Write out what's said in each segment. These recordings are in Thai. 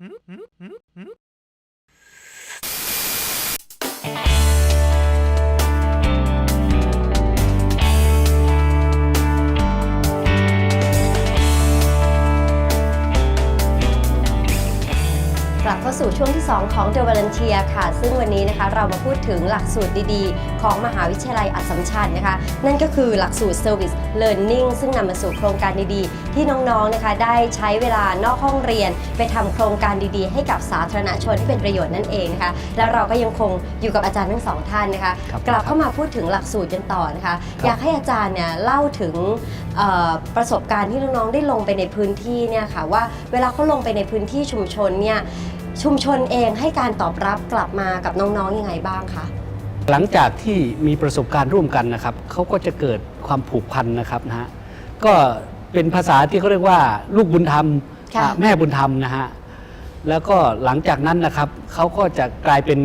กลั 2 ของ The Volunteer ค่ะ ซึ่งวันนี้นะคะเรามาพูดถึงหลักสูตรดีๆ ของมหาวิทยาลัยอัสสัมชัญนะคะ นั่นก็คือหลักสูตร Service Learning ซึ่งนำมาสู่โครงการดีๆ ที่น้องๆนะคะได้ใช้เวลานอกห้องเรียน ไปทำโครงการดีๆ ให้กับสาธารณชนที่เป็นประโยชน์นั่นเองนะคะแล้วเราก็ยังคงอยู่กับอาจารย์ทั้งสองท่านนะคะครับกลับเข้ามาพูดถึงหลักสูตรกันต่อนะคะครับอยากให้อาจารย์เนี่ยเล่าถึงเอ่อประสบการณ์ที่น้องๆได้ลงไปในพื้นที่เนี่ยค่ะว่าเวลาเขาลงไปในพื้นที่ชุมชนเนี่ย ชุมชนเองให้การตอบรับกลับมากับน้องๆยังไงบ้างคะหลังจากที่มีประสบการณ์ร่วมกันนะครับเขาก็จะเกิดความผูกพันนะครับนะฮะก็เป็นภาษาที่เขาเรียกว่า ลูกบุญธรรมค่ะอะแม่บุญธรรมนะฮะแล้วก็หลังจากนั้นนะครับเขาก็จะกลายเป็น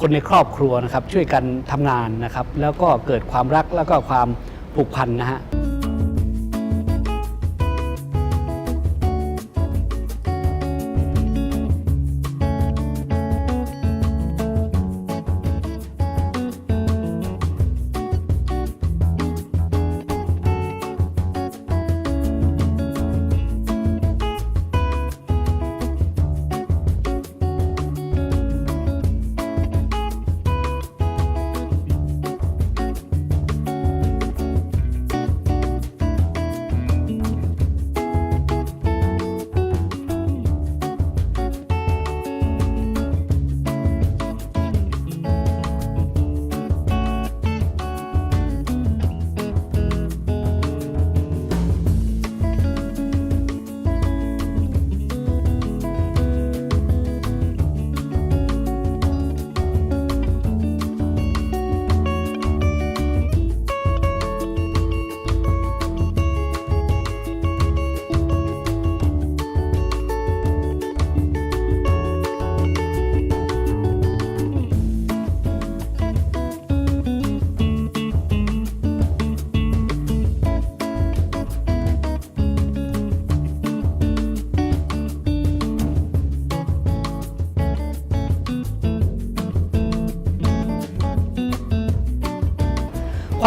คนในครอบครัวนะครับ ช่วยกันทำงานนะครับ แล้วก็เกิดความรักแล้วก็ความผูกพันนะฮะ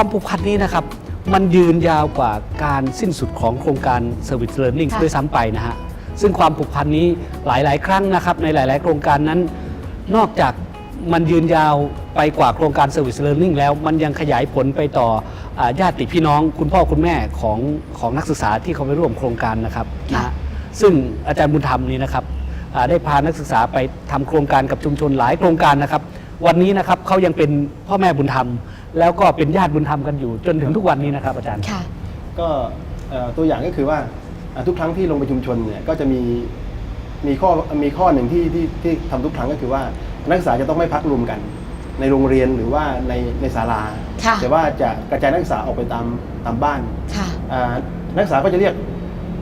ความผูกพันนี้นะครับ มันยืนยาวกว่าการสิ้นสุดของโครงการ Service Learning ค่ะ ด้วยซ้ำไปนะฮะ ซึ่งความผูกพันนี้หลาย ๆ ครั้งนะครับ ในหลาย ๆ โครงการนั้น นอกจากมันยืนยาวไปกว่าโครงการ Service Learning แล้วมันยังขยายผลไปต่ออาญาติพี่น้อง คุณพ่อคุณแม่ของของนักศึกษาที่เขาไปร่วมโครงการนะครับนะฮะซึ่งอาจารย์บุญธรรมนี้นะครับอ่าได้พานักศึกษาไปทำโครงการกับชุมชนหลายโครงการนะครับ วันนี้นะครับเขายังเป็นพ่อแม่บุญธรรม แล้วก็เป็นญาติบุญธรรมกันอยู่ จนถึงทุกวันนี้นะครับอาจารย์ ค่ะ ก็เอ่อตัวอย่างก็คือว่าอ่าทุกครั้งที่ลงไปชุมชนเนี่ยก็จะมีมีข้อมีข้อหนึ่งที่ที่ที่ทำทุกครั้งก็คือว่านักศึกษาจะต้องไม่พักรวมกัน ในโรงเรียนหรือว่าในในศาลา ค่ะ แต่ว่าจะกระจายนักศึกษาออกไปตามตามบ้านค่ะ อ่านักศึกษาก็จะเรียก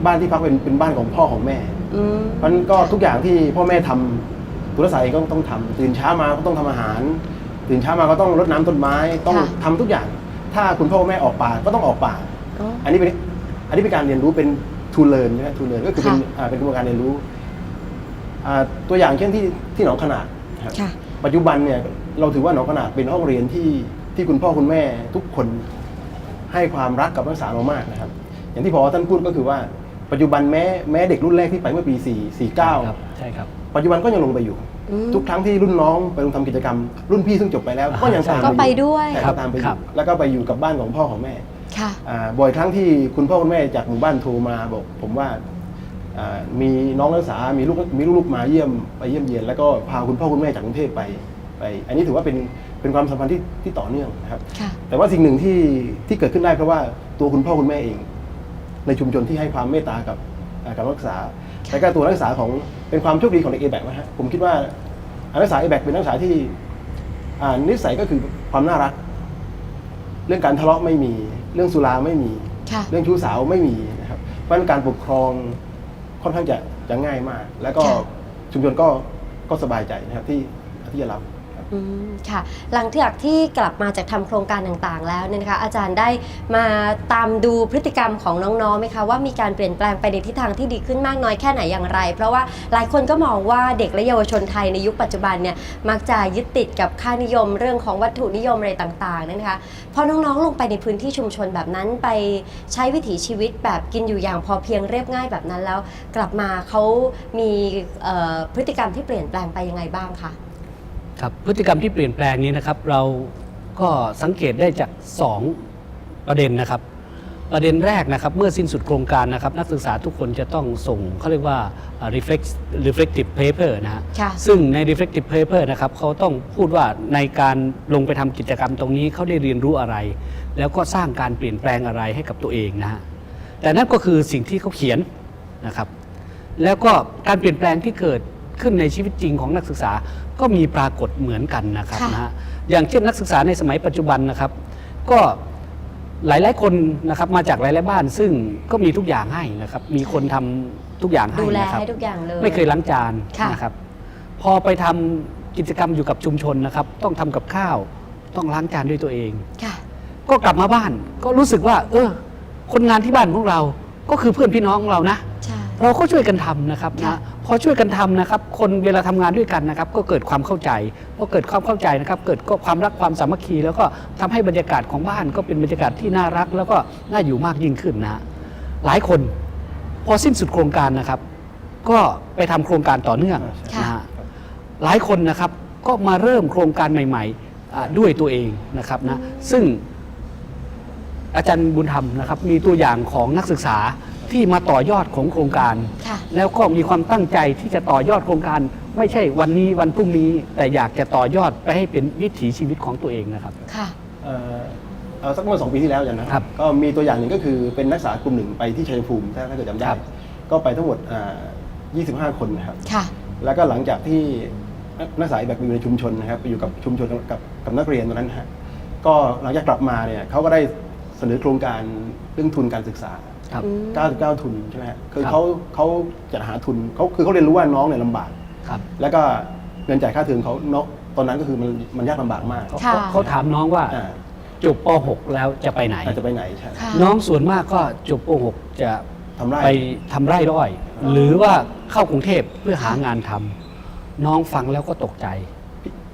บ้านที่พักเป็นเป็นบ้านของพ่อของแม่ อืม เพราะฉะนั้นก็ทุกอย่างที่พ่อแม่ทำตัวนักศึกษาเองก็ต้องทำตื่นเช้ามาก็ต้องทำอาหาร ตื่นเช้ามาก็ต้องรดน้ำต้นไม้ต้องค่ะ ทำทุกอย่าง ถ้าคุณพ่อคุณแม่ออกป่าก็ต้องออกป่า อ๋อ อันนี้เป็นอันนี้เป็นการเรียนรู้เป็น to learn นะ to learn ก็คือเป็นค่ะ อ่าเป็นกระบวนการเรียนรู้อ่าตัวอย่างเช่นที่ที่หนองขนาดนะครับค่ะ ปัจจุบันเนี่ยเราถือว่าหนองขนาดเป็นห้องเรียนที่ที่คุณพ่อคุณแม่ทุกคนให้ความรักกับนักศึกษาเรามากนะครับ อย่างที่พอท่านพูดก็คือว่า ปัจจุบันแม้แม้เด็กรุ่นแรกที่ไปเมื่อปี4 49ครับใช่ครับ ปัจจุบันก็ยังลงไปอยู่อืม ทุกครั้งที่รุ่นน้องไปลงทำกิจกรรม รุ่นพี่ซึ่งจบไปแล้วก็ยังตามก็ไปอยู่ด้วยใช่ครับก็ตามไปอครัยู่บแล้วก็ไปอยู่กับบ้านของพ่อของแม่ ค่ะ อ่าบ่อยครั้งที่คุณพ่อคุณแม่จากหมู่บ้านโทรมาบอก ผมว่าอ่ามีน้องนักศึกษา มีลูกมีลูกๆมาเยี่ยมไปเยี่ยมเยียนแล้วก็พาคุณพ่อคุณแม่จากกรุงเทพไปไป อันนี้ถือว่าเป็นเป็นความสัมพันธ์ที่ที่ต่อเนื่องนะครับ ค่ะ แต่ว่าสิ่งหนึ่งที่ที่เกิดขึ้นได้เพราะว่าตัวคุณพ่อคุณแม่เอง ในชุมชนที่ให้ความเมตตากับอ่ากับนักศึกษาค่ะ และก็ตัวนักศึกษาของเป็นความโชคดีของเด็กเอแบกนะฮะผมคิดว่าอ่านักศึกษาเอแบกเป็นนักศึกษาที่อ่านิสัยก็คือความน่ารัก เรื่องการทะเลาะไม่มี เรื่องสุราไม่มีค่ะเรื่องชู้สาวไม่มีนะครับเพราะฉะนั้นการปกครองค่อนข้างจะจะง่ายมาก แล้วก็ค่ะชุมชนก็ก็สบายใจนะครับที่ที่จะรับครับ อืมค่ะ หลังจากที่กลับมาจากทำโครงการต่างๆ แล้วเนี่ยนะคะอาจารย์ได้มาตามดูพฤติกรรมของน้องๆไหมคะว่ามีการเปลี่ยนแปลงไปในทิศทางที่ดีขึ้นมากน้อยแค่ไหนอย่างไร เพราะว่าหลายคนก็มองว่าเด็กและเยาวชนไทยในยุคปัจจุบันเนี่ยมักจะยึดติดกับค่านิยมเรื่องของวัตถุนิยมอะไรต่างๆนะคะพอน้องๆลงไปในพื้นที่ชุมชนแบบนั้นไปใช้วิถีชีวิตแบบกินอยู่อย่างพอเพียงเรียบง่ายแบบนั้นแล้ว กลับมาเขามีเอ่อพฤติกรรมที่เปลี่ยนแปลงไปยังไงบ้างคะ ครับพฤติกรรมที่เปลี่ยนแปลงนี้นะครับ เราก็สังเกตได้จาก 2 ประเด็นนะครับ ประเด็นแรกนะครับเมื่อสิ้นสุดโครงการนะครับ นักศึกษาทุกคนจะต้องส่งเขาเรียกว่าอ่า reflex reflective paper นะฮะค่ะ ซึ่งใน reflective paper นะครับเขาต้องพูดว่าในการลงไปทำกิจกรรมตรงนี้เขาได้เรียนรู้อะไร แล้วก็สร้างการเปลี่ยนแปลงอะไรให้กับตัวเองนะฮะแต่นั่นก็คือสิ่งที่เขาเขียนนะครับ แล้วก็การเปลี่ยนแปลงที่เกิดขึ้นในชีวิตจริงของนักศึกษา ก็มีปรากฏเหมือนกันนะครับค่ะนะฮะอย่างเช่นนักศึกษาในสมัยปัจจุบันนะครับ ก็หลายๆคนนะครับมาจากหลายๆบ้าน ซึ่งก็มีทุกอย่างให้นะครับ มีคนทำทุกอย่างให้ดูแลนะครับ ให้ทุกอย่างเลย ไม่เคยล้างจานค่ะ นะครับ พอไปทำกิจกรรมอยู่กับชุมชนนะครับ ต้องทำกับข้าว ต้องล้างจานด้วยตัวเอง ค่ะ ก็กลับมาบ้านก็รู้สึกว่า เออ คนงานที่บ้านของเราก็คือเพื่อนพี่น้องของเรานะ ใช่ เราก็ช่วยกันทำนะครับค่ะ นะพ อช่วยกันทำนะครับ คนเวลาทำงานด้วยกันนะครับ ก็เกิดความเข้าใจพอเกิดความเข้าใจนะครับ เกิดก็ความรักความสามัคคี แล้วก็ทำให้บรรยากาศของบ้านก็เป็นบรรยากาศที่น่ารัก แล้วก็น่าอยู่มากยิ่งขึ้นนะฮะหลายคนพอสิ้นสุดโครงการนะครับ ก็ไปทำโครงการต่อเนื่องค่ะนะฮะหลายคนนะครับก็มาเริ่มโครงการใหม่ๆอ่าด้วยตัวเองนะครับนะซึ่งอาจารย์บุญธรรมนะครับ มีตัวอย่างของนักศึกษา ที่มาต่อยอดของโครงการ ค่ะ แล้วก็มีความตั้งใจที่จะต่อยอดโครงการ ไม่ใช่วันนี้วันพรุ่งนี้ แต่อยากจะต่อยอดไปให้เป็นวิถีชีวิตของตัวเองนะครับ ค่ะ เอ่อเอาสักเมื่อสองปีที่แล้วอย่างนะครับก็มีตัวอย่างหนึ่งก็คือเป็นนักศึกษากลุ่มหนึ่งไปที่ชัยภูมิถ้าถ้าเกิดจำได้ ครับ ก็ไปทั้งหมดอ่า25 คนนะครับ ค่ะ แล้วก็หลังจากที่นักศึกษาแบบอยู่ในชุมชนนะครับไปอยู่กับชุมชนกับกับนักเรียนตรงนั้นนะฮะก็หลังจากกลับมาเนี่ยเขาก็ได้เสนอโครงการเรื่องทุนการศึกษา ครับอืม99 ทุนใช่ไหมฮะคือครับเขาเขาจะหาทุนเขาคือเขาเรียนรู้ว่าน้องเนี่ยลำบาก ครับ แล้วก็เงินจ่ายค่าเทอมเขาเนาะตอนนั้นก็คือมันมันยากลำบากมากเขาค่ะเขาเขาถามน้องว่าอ่าจบป .6 แล้วจะไปไหน อาจจะไปไหนใช่ค่ะ น้องส่วนมากก็จบป .6 จะทำไร่ ไปทำไร่ร้อย หรือว่าเข้ากรุงเทพเพื่อหางานทำน้องฟังแล้วก็ตกใจ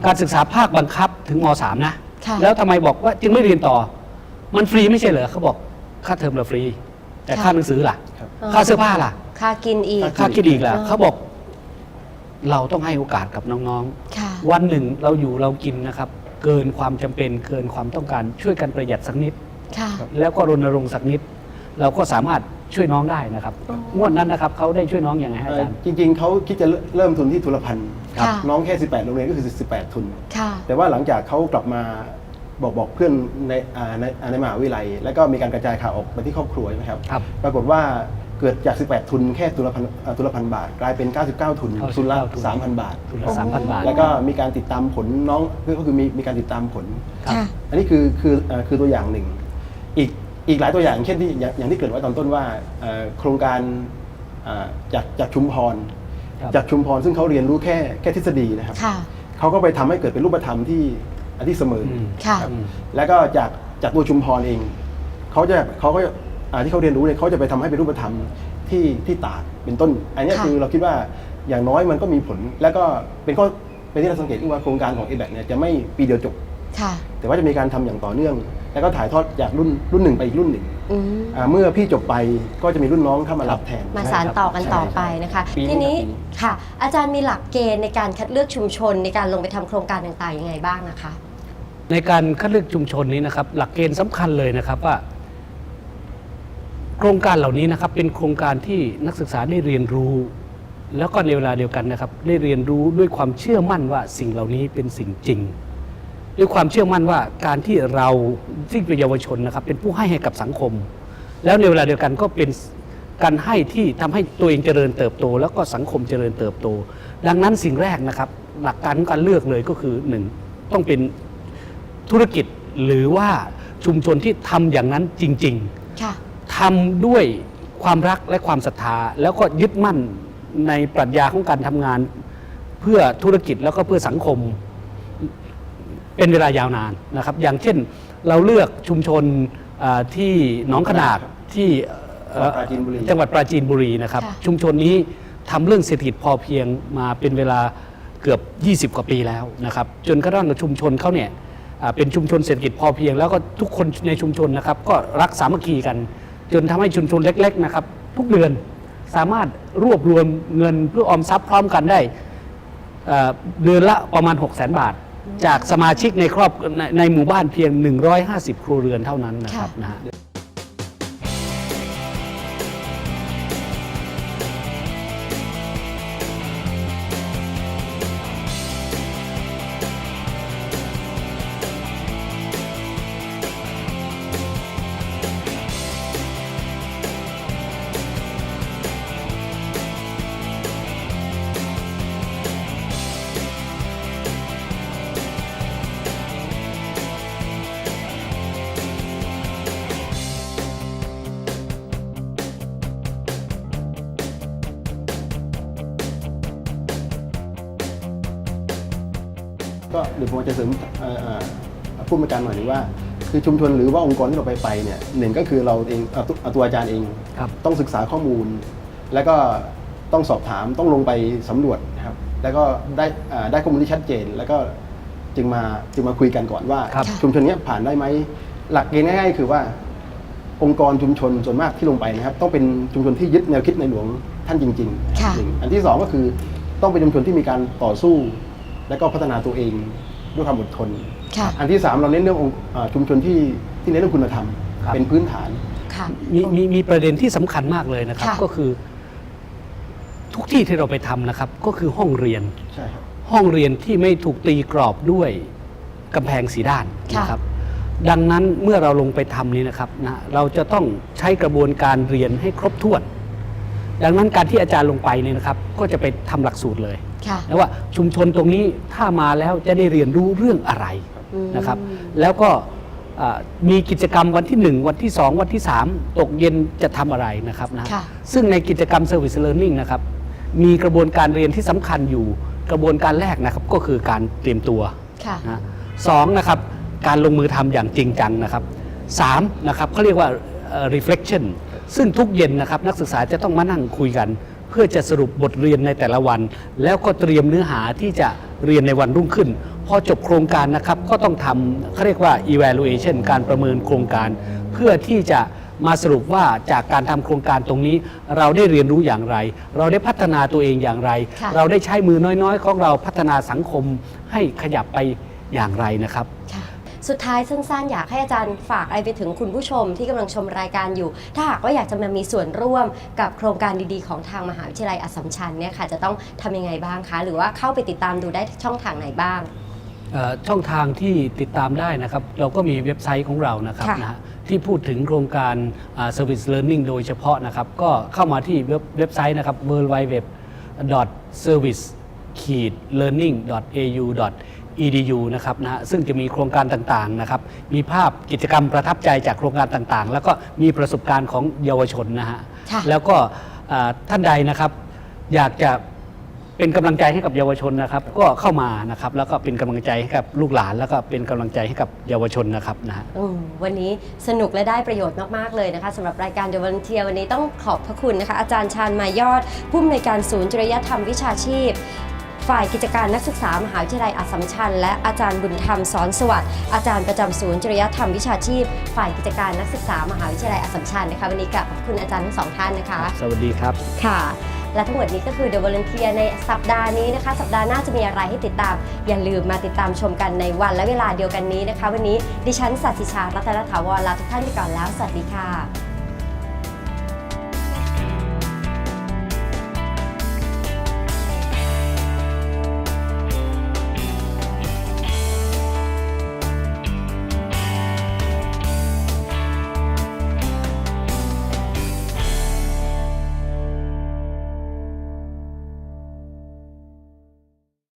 การศึกษาภาคบังคับถึงม .3 นะ ค่ะ แล้วทำไมบอกว่าจึงไม่เรียนต่อ มันฟรีไม่ใช่เหรอเขาบอกค่าเทอมเราฟรี แต่ค่ะค่าหนังสือล่ะ ครับ ค่าเสื้อผ้าล่ะ ค่ากินอีก ค่าคิดอีกล่ะอ่าเขาบอก เราต้องให้โอกาสกับน้องค่ะ ๆ วันหนึ่งเราอยู่เรากินนะครับ เกินความจำเป็นเกินความต้องการช่วยกันประหยัดสักนิด ค่ะ แล้วก็รณรงค์สักนิด เราก็สามารถช่วยน้องได้นะครับอ๋องวดนั้นนะครับเขาได้ช่วยน้องอย่างไรฮะเอ่อาอจารย์ จริงๆ เขาคิดจะเริ่มทุนที่ทุนละพันค่ะ น้องแค่ 18 โรงเรียนก็คือ 18 ทุน ค่ะ แต่ว่าหลังจากเขากลับมา บอกบอกเพื่อนในอ่าในอ่าในมหาวิทยาลัย แล้วก็มีการกระจายข่าวออกไปที่ครอบครัวใช่ไหมครับ ครับ ปรากฏว่าเกิดจาก 18 ทุนแค่ทุนละพันอ่าทุนละพันบาท กลายเป็น 99 ทุน99ทุนละทุน3,000 บาท ทุนละสามพันบาท แล้วก็มีการติดตามผลน้องก็คือมีมีการติดตามผล ครับ ค่ะ อันนี้คือคือเอ่อคือตัวอย่างหนึ่ง อีกอีกหลายตัวอย่างเช่นที่อย่างอย่างที่เกริดไว้ตอนต้นว่าเอ่อโครงการอ่าจากจากชุมพร ครับ จากชุมพรซึ่งเขาเรียนรู้แค่แค่ทฤษฎีนะครับ ค่ะ เขาก็ไปทำให้เกิดเป็นรูปธรรมที่ อันที่เสมออมค่ะรับแล้วก็จากจากตัวชุมพรเองเขาจะเขาก็อ่าที่เขาเรียนรู้เนี่ยเขาจะไปทำให้เป็นรูปธรรมที่ที่ตากเป็นต้น อันเนี้ยค่ะ คือเราคิดว่าอย่างน้อยมันก็มีผล แล้วก็เป็นข้อเป็นที่เราสังเกตว่าโครงการของ a b a c เนี่ยจะไม่ปีเดียวจบ ค่ะ แต่ว่าจะมีการทำอย่างต่อเนื่อง แล้วก็ถ่ายทอดจากรุ่นรุ่นหนึ่งไปอีกรุ่นหนึ่งอืมอ่าเมื่อพี่จบไปก็จะมีรุ่นน้องเข้ามารับแทนมาสานต่อกันต่อไปนะคะ ปีนี้ทีนี้กับปีนี้ ค่ะ อาจารย์มีหลักเกณฑ์ในการคัดเลือกชุมชนในการลงไปทำโครงการต่างๆยังไงบ้างนะคะ ในการคัดเลือกชุมชนนี้นะครับ หลักเกณฑ์สำคัญเลยนะครับว่า โครงการเหล่านี้นะครับ เป็นโครงการที่นักศึกษาได้เรียนรู้ แล้วก็ในเวลาเดียวกันนะครับ ได้เรียนรู้ด้วยความเชื่อมั่นว่าสิ่งเหล่านี้เป็นสิ่งจริง ด้วยความเชื่อมั่นว่าการที่เราที่เป็นเยาวชนนะครับ เป็นผู้ให้ให้กับสังคม แล้วในเวลาเดียวกันก็เป็นการให้ที่ทำให้ตัวเองเจริญเติบโต แล้วก็สังคมเจริญเติบโต ดังนั้นสิ่งแรกนะครับ หลักการการเลือกเลยก็คือหนึ่งต้องเป็น ธุรกิจหรือว่าชุมชนที่ทำอย่างนั้นจริง ค่ะ ๆทำด้วยความรักและความศรัทธา แล้วก็ยึดมั่นในปรัชญาของการทำงาน เพื่อธุรกิจแล้วก็เพื่อสังคม เป็นเวลายาวนานนะครับ อย่างเช่นเราเลือกชุมชนอ่าที่หนองขนาดที่เอ่อปราจีนบุรี จังหวัดปราจีนบุรีนะครับ ค่ะ ชุมชนนี้ทำเรื่องเศรษฐกิจพอเพียงมาเป็นเวลาเกือบ 20 กว่าปีแล้วนะครับ จนกระทั่งชุมชนเขาเนี่ยอ่า เป็นชุมชนเศรษฐกิจพอเพียง แล้วก็ทุกคนในชุมชนนะครับก็รักสามัคคีกัน จนทำให้ชุมชนเล็กๆนะครับทุกเดือนสามารถรวบรวมเงินเพื่อออมทรัพย์พร้อมกันได้เอ่อเดือนละประมาณ 6 0 0 0 0 0บาท จากสมาชิกในครอบในในหมู่บ้านเพียง 150 ครัวเรือนเท่านั้นนะครับค่ะนะฮะ ก็เดี๋ยวผมจะเสริมเอ่อเอ่อพูดมาการหน่อยหนึงว่า คือชุมชนหรือว่าองค์กรที่เราไปไปเนี่ยหนึ่งก็คือเราเองเอาตัวเอาตัวอาจารย์เองครับต้องศึกษาข้อมูล แล้วก็ต้องสอบถามต้องลงไปสำรวจนะครับ แล้วก็ได้อ่าได้ข้อมูลที่ชัดเจน แล้วก็จึงมาจึงมาคุยกันก่อนว่าครับชุมชนเนี้ยผ่านได้ไหมหลักเกณฑ์ง่ายๆ คือว่าองค์กรชุมชนส่วนมากที่ลงไปนะครับ ต้องเป็นชุมชนที่ยึดแนวคิดในหลวงท่านจริงๆค่ะหนึ่งอันที่สองก็คือต้องเป็นชุมชนที่มีการต่อสู้ และก็พัฒนาตัวเองด้วยความอดทน ค่ะ อันที่สามเราเน้นเรื่ององค์อ่าชุมชนที่ที่เน้นเรื่องคุณธรรม ครับ เป็นพื้นฐาน ค่ะ มีมีมีประเด็นที่สำคัญมากเลยนะครับ ค่ะ ก็คือ ทุกที่ที่เราไปทำนะครับ ก็คือห้องเรียน ใช่ครับ ห้องเรียนที่ไม่ถูกตีกรอบด้วยกำแพงสีด้านค่ะนะครับ ดังนั้นเมื่อเราลงไปทำนี้นะครับนะเราจะต้องใช้กระบวนการเรียนให้ครบถ้วน ดังนั้นการที่อาจารย์ลงไปเนี่ยนะครับ ก็จะไปทำหลักสูตรเลย ค่ะแล้วว่าชุมชนตรงนี้ถ้ามาแล้วจะได้เรียนรู้เรื่องอะไรอืมนะครับ แล้วก็อ่ามีกิจกรรมวันที่ 1 วันที่ 2 วันที่ 3 ตกเย็นจะทำอะไรนะครับนะค่ะซึ่งในกิจกรรม Service Learning นะครับ มีกระบวนการเรียนที่สำคัญอยู่กระบวนการแรกนะครับก็คือการเตรียมตัวค่ะนะสองนะครับการลงมือทำอย่างจริงจังนะครับสามนะครับเขาเรียกว่าเอ่อ reflection ซึ่งทุกเย็นนะครับนักศึกษาจะต้องมานั่งคุยกัน เพื่อจะสรุปบทเรียนในแต่ละวัน แล้วก็เตรียมเนื้อหาที่จะเรียนในวันรุ่งขึ้น พอจบโครงการนะครับก็ต้องทำเขาเรียกว่า evaluation การประเมินโครงการ เพื่อที่จะมาสรุปว่าจากการทำโครงการตรงนี้ เราได้เรียนรู้อย่างไร เราได้พัฒนาตัวเองอย่างไรค่ะเราได้ใช้มือน้อยๆ ของเราพัฒนาสังคมให้ขยับไปอย่างไรนะครับค่ะ สุดท้ายสั้นๆ อยากให้อาจารย์ฝากอะไรไปถึงคุณผู้ชมที่กำลังชมรายการอยู่ ถ้าหากว่าอยากจะมามีส่วนร่วมกับโครงการดีๆ ของทางมหาวิทยาลัยอัสสัมชัญเนี่ยค่ะจะต้องทำยังไงบ้างคะ หรือว่าเข้าไปติดตามดูได้ช่องทางไหนบ้าง เอ่อช่องทางที่ติดตามได้นะครับ เราก็มีเว็บไซต์ของเรานะครับค่ะนะฮะที่พูดถึงโครงการอ่า Service Learning โดยเฉพาะนะครับ ก็เข้ามาที่เว็บเว็บไซต์นะครับ w w w service learning au edu นะครับนะฮะซึ่งจะมีโครงการต่างๆนะครับมีภาพกิจกรรมประทับใจจากโครงการต่างๆ แล้วก็มีประสบการณ์ของเยาวชนนะฮะค่ะแล้วก็อ่าท่านใดนะครับ อยากจะเป็นกำลังใจให้กับเยาวชนนะครับ ก็เข้ามานะครับ แล้วก็เป็นกำลังใจให้กับลูกหลาน แล้วก็เป็นกำลังใจให้กับเยาวชนนะครับนะฮะ อืมวันนี้สนุกและได้ประโยชน์มาก ๆ เลยนะคะสำหรับรายการ The Volunteer วันนี้ต้องขอบพระคุณนะคะ อาจารย์ชาญมายอด ผู้อำนวยการศูนย์จริยธรรมวิชาชีพ ฝ่ายกิจการนักศึกษามหาวิทยาลัยอัสสัมชัญและอาจารย์บุญธรรมสอนสวัสดิ์อาจารย์ประจำศูนย์จริยธรรมวิชาชีพ ฝ่ายกิจการนักศึกษามหาวิทยาลัยอัสสัมชัญนะคะวันนี้กราบคุณอาจารย์ทั้งสองท่านนะคะ สวัสดีครับค่ะ และทั้งหมดนี้ก็คือ The Volunteer ในสัปดาห์นี้นะคะ สัปดาห์หน้าจะมีอะไรให้ติดตาม อย่าลืมมาติดตามชมกันในวันและเวลาเดียวกันนี้นะคะ วันนี้ดิฉันสัตย์สิชารัตนถาวรลาทุกท่านไปก่อนแล้วสวัสดีค่ะ